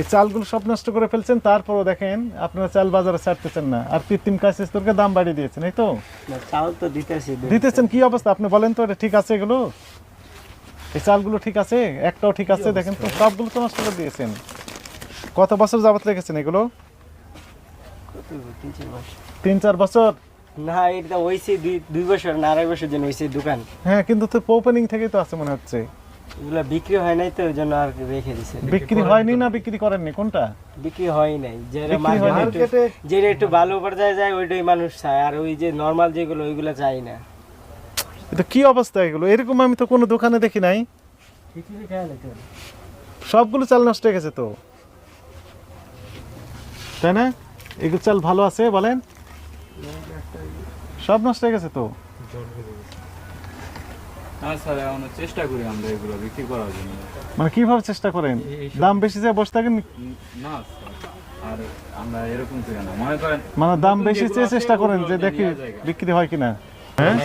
এই চালগুলো সব নষ্ট করে ফেলছেন তারপরও দেখেন আপনারা চাল বাজারে ছাড়তেছেন না। আর কৃত্রিম কাজ স্তরকে দাম বাড়িয়ে দিয়েছেন এই তো? চাল তো দিতেছি দিতেছেন কি অবস্থা? আপনি বলেন তো এটা ঠিক আছে এগুলো? এই চালগুলো ঠিক আছে? একটাও ঠিক আছে? দেখেন তো সবগুলো তো নষ্ট করে দিয়েছেন। কত বছর যাবত রেখেছেন এগুলো? তিন চার বছর। না এটা হয়েছে দুই দুই বছর না আড়াই বছর জন্য হয়েছে দোকান। হ্যাঁ কিন্তু তো ওপেনিং থেকেই তো আছে মনে হচ্ছে। এগুলো বিক্রি হয় নাই তো ওই জন্য আর রেখে দিছে। বিক্রি হয়নি না বিক্রি করেননি? কোনটা? বিক্রি হয় নাই। যেটা। মার্কেটে একটু ভালো পর্যায়ে যায় ওইটাই মানুষ চায়। আর ওই যে নর্মাল যেগুলো ওইগুলো চাই না। এটা কি অবস্থা এগুলো? এরকম আমি তো কোনো দোকানে দেখি নাই। সবগুলো চাল নষ্ট হয়ে গেছে তো। তাই না? এগুলো চাল ভালো আছে বলেন? সব নষ্ট হয়ে গেছে তো? না স্যার এখন চেষ্টা করি আমরা এগুলো বিক্রি করার জন্য। মানে কীভাবে চেষ্টা করেন? দাম বেশি যায় বসে থাকেন? না স্যার আর আমরা এরকম করি না। মনে করেন মানে দাম বেশি চেয়ে চেষ্টা করেন যে দেখি বিক্রি হয় কিনা। হ্যাঁ?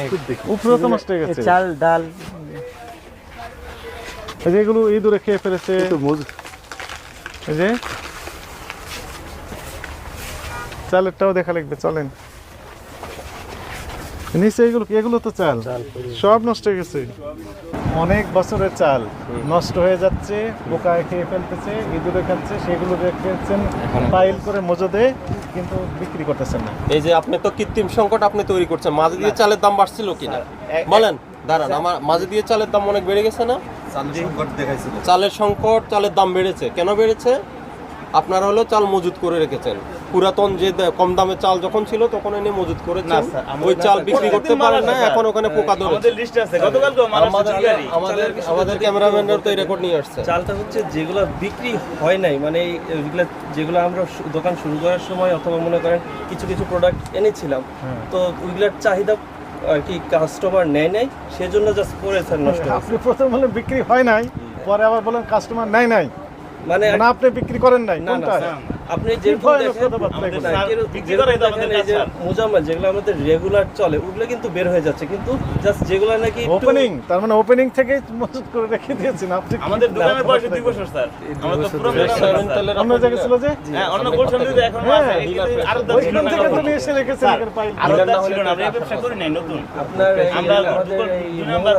উপরে তো নষ্ট হয়ে গেছে। চাল ডাল। এই যে ইঁদুরে খেয়ে ফেলেছে। এই যে? চালেরটাও দেখা লাগবে চলেন। নিচে এগুলো কি? এগুলো তো চাল। সব নষ্ট হয়ে গেছে। অনেক বছরের চাল নষ্ট হয়ে যাচ্ছে পোকায় খেয়ে ফেলতেছে ইঁদুরে খাচ্ছে সেগুলো রেখেছেন করে মজদে কিন্তু বিক্রি করতেছেন না। এই যে আপনি তো কৃত্রিম সংকট আপনি তৈরি করছেন মাঝে দিয়ে চালের দাম বাড়ছিল কিনা বলেন দাঁড়ান আমার মাঝে দিয়ে চালের দাম অনেক বেড়ে গেছে না? চালের সংকট চালের দাম বেড়েছে। কেন বেড়েছে? আপনারা হলো চাল মজুত করে রেখেছেন। পুরাতন যে কম দামে চাল যখন ছিল তখন এনে মজুত করেছেন। ওই চাল বিক্রি করতে পারেন না এখন ওখানে পোকা ধরেছে। আমাদের লিস্টে আছে। গতকালকে আমাদের আমাদের আমাদের ক্যামেরাম্যানরা তো রেকর্ড নিয়ে আসছে। চালটা হচ্ছে যেগুলো বিক্রি হয় নাই মানে এগুলো যেগুলো আমরা দোকান শুরু করার সময় অথবা মনে করেন কিছু কিছু প্রোডাক্ট এনেছিলাম। তো ওইগুলোর চাহিদা আর কি কাস্টমার নেয় নাই সেজন্য জাস্ট করেছেন নষ্ট আপনি প্রথম বলেন বিক্রি হয় নাই পরে আবার বলেন কাস্টমার নাই নাই। মানে আপনি বিক্রি করেন নাই না না আপনি যেরকম দেখেন কথাবার্তা না, এগুলো। যেরকম- বিক্রি যেরকম করাই তো দেখেন আমাদের এই যে কাজ, মোজাম্মা যেগুলো আমাদের রেগুলার চলে ওগুলো কিন্তু বের হয়ে যাচ্ছে। কিন্তু জাস্ট যেগুলো নাকি ওপেনিং তার মানে ওপেনিং থেকেই মজুত করে রেখে দিয়েছেন আপনি আমাদের দোকানের বয়স দুই বছর স্যার। আমরা তো পুরো ছিল যে? হ্যাঁ অন্য এখন হ্যাঁ, আছে কিন্তু ওইখান থেকে তো নিয়ে এসে রেখেছেন স্যার, পাইল। আরও না ছিল না আমরা ব্যবসা করি নাই নতুন। আপনার আমরা দুই নাম্বার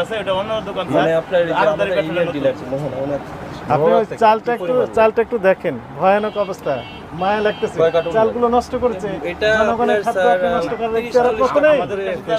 আছে ওটা অন্য দোকান মানে আরও। ডিলার মোহনা আপনি ওই চালটা একটু চালটা একটু দেখেন। ভয়ানক অবস্থা। মায়া লাগতেছে। চালগুলো নষ্ট করেছে। এটা জনগণের খাদ্য স্যার নষ্ট করার 30 ইচ্ছা